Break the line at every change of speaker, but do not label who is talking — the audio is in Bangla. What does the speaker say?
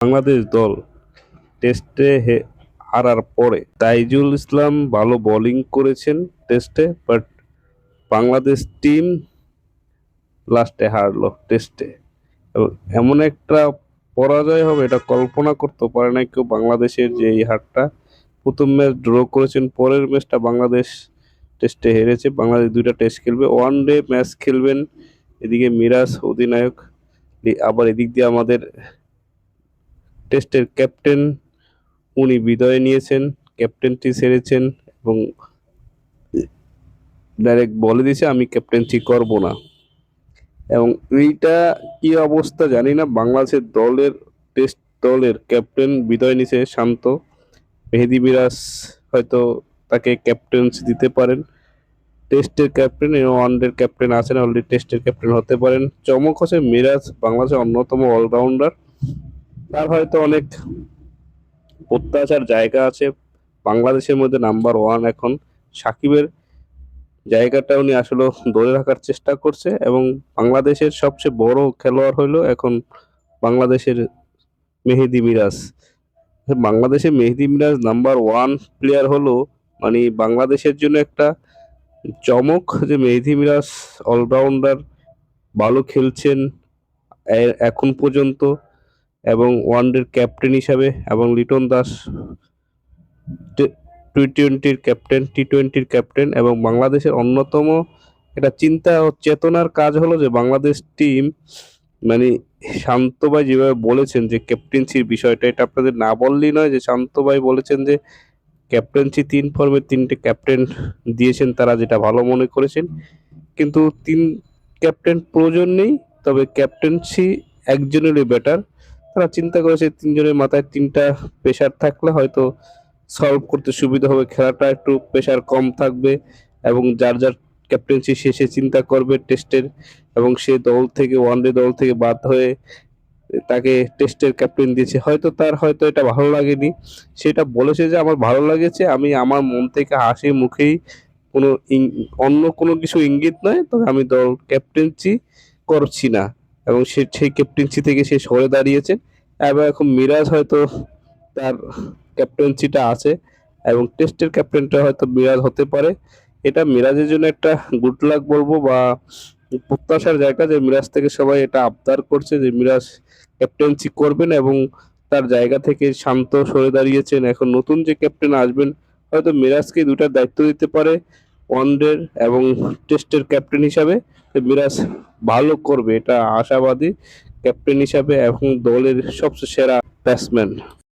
বাংলাদেশ দল টেস্টে হারার পরে তাইজুল ইসলাম ভালো বোলিং করেছেন টেস্টে বাট বাংলাদেশ টিম লাস্টে হারলো টেস্টে। এমন একটা পরাজয় হবে এটা কল্পনা করতে পারে না কেউ বাংলাদেশের যে এই হারটা। প্রথম ম্যাচ ড্র করেছেন, পরের ম্যাচটা বাংলাদেশ টেস্টে হেরেছে। বাংলাদেশ দুইটা টেস্ট খেলবে ওয়ান ডে ম্যাচ খেলবেন এদিকে মিরাজ অধিনায়ক, আবার এদিক দিয়ে আমাদের টেস্টের ক্যাপ্টেন উনি বিদায় নিয়েছেন, ক্যাপ্টেনটি সেরেছেন এবং ডাইরেক্ট বলে দিয়েছে, আমি ক্যাপ্টেন্সি করব না। এবং এইটা কি অবস্থা জানি না। বাংলাদেশের দলের, টেস্ট দলের ক্যাপ্টেন বিদায় নিছে শান্ত। মেহেদি মিরাজ হয়তো তাকে ক্যাপ্টেন্সি দিতে পারেন। টেস্টের ক্যাপ্টেন এবং ওয়ানডের ক্যাপ্টেন আছেন, অলরেডি টেস্টের ক্যাপ্টেন হতে পারেন। চমক হচ্ছে মিরাজ বাংলাদেশের অন্যতম অলরাউন্ডার। তার হয়তো অনেক প্রত্যাশার জায়গা আছে। বাংলাদেশের মধ্যে নাম্বার ওয়ান এখন সাকিবের জায়গাটা উনি আসলে ধরে রাখার চেষ্টা করছে এবং বাংলাদেশের সবচেয়ে বড় খেলোয়াড় হইল এখন বাংলাদেশের মেহেদি মিরাজ। বাংলাদেশে Mehedi Miraz number one player হলো মানে বাংলাদেশের জন্য একটা চমক যে মেহেদি মিরাজ অলরাউন্ডার ভালো খেলছেন এখন পর্যন্ত এবং ওয়ানডের ক্যাপ্টেন হিসাবে এবং লিটন দাস টি টোয়েন্টির ক্যাপ্টেন টি টোয়েন্টির ক্যাপ্টেন এবং বাংলাদেশের অন্যতম একটা চিন্তা ও চেতনার কাজ হলো যে বাংলাদেশ টিম মানে শান্ত ভাই যেভাবে বলেছেন যে ক্যাপ্টেন্সির বিষয়টা, এটা আপনাদের না বললেই নয় যে শান্ত ভাই বলেছেন যে ক্যাপ্টেন্সি তিন ফর্মে তিনটে ক্যাপ্টেন দিয়েছেন তারা যেটা ভালো মনে করেছেন। কিন্তু তিন ক্যাপ্টেন প্রয়োজন নেই, তবে ক্যাপ্টেন্সি একজনেরই বেটার তারা চিন্তা করেছে তিনজনের মাথায় তিনটা প্রেশার থাকলে হয়তো সলভ করতে সুবিধা হবে। খেলাটা একটু প্রেশার কম থাকবে এবং যার যার ক্যাপ্টেন্সি শেষে চিন্তা করবে টেস্টের এবং সে দল থেকে ওয়ানডে দল থেকে বাদ হয়ে তাকে টেস্টের ক্যাপ্টেন দিয়েছে। হয়তো তার হয়তো এটা ভালো লাগেনি। সেটা বলেছে যে, আমার ভালো লাগেছে, আমি আমার মন থেকে হাসি মুখেই কোনো অন্য কোনো কিছু ইঙ্গিত নয়, তবে আমি দল ক্যাপ্টেন্সি করছি না। এবং সে, সেই ক্যাপ্টেন্সি থেকে সে সরে দাঁড়িয়েছে। এবং এখন মিরাজ হয়তো তার ক্যাপ্টেন্সিটা আছে এবং টেস্টের ক্যাপ্টেনটা হয়তো মিরাজ হতে পারে। এটা মিরাজের জন্য একটা গুড লাক বলব বা প্রত্যাশার জায়গা যে মিরাজ থেকে সবাই এটা আবদার করছে যে মিরাজ ক্যাপ্টেন্সি করবেন এবং তার জায়গা থেকে শান্ত সরে দাঁড়িয়েছেন। এখন নতুন যে ক্যাপ্টেন আসবেন, হয়তো মিরাজকে দুটা দায়িত্ব দিতে পারে। ওয়ানডের এবং টেস্টের ক্যাপ্টেন হিসাবে। মিরাজ ভালো করবে। এটা আশাবাদী ক্যাপ্টেন হিসাবে এবং দলের সবচেয়ে সেরা ব্যাটসম্যান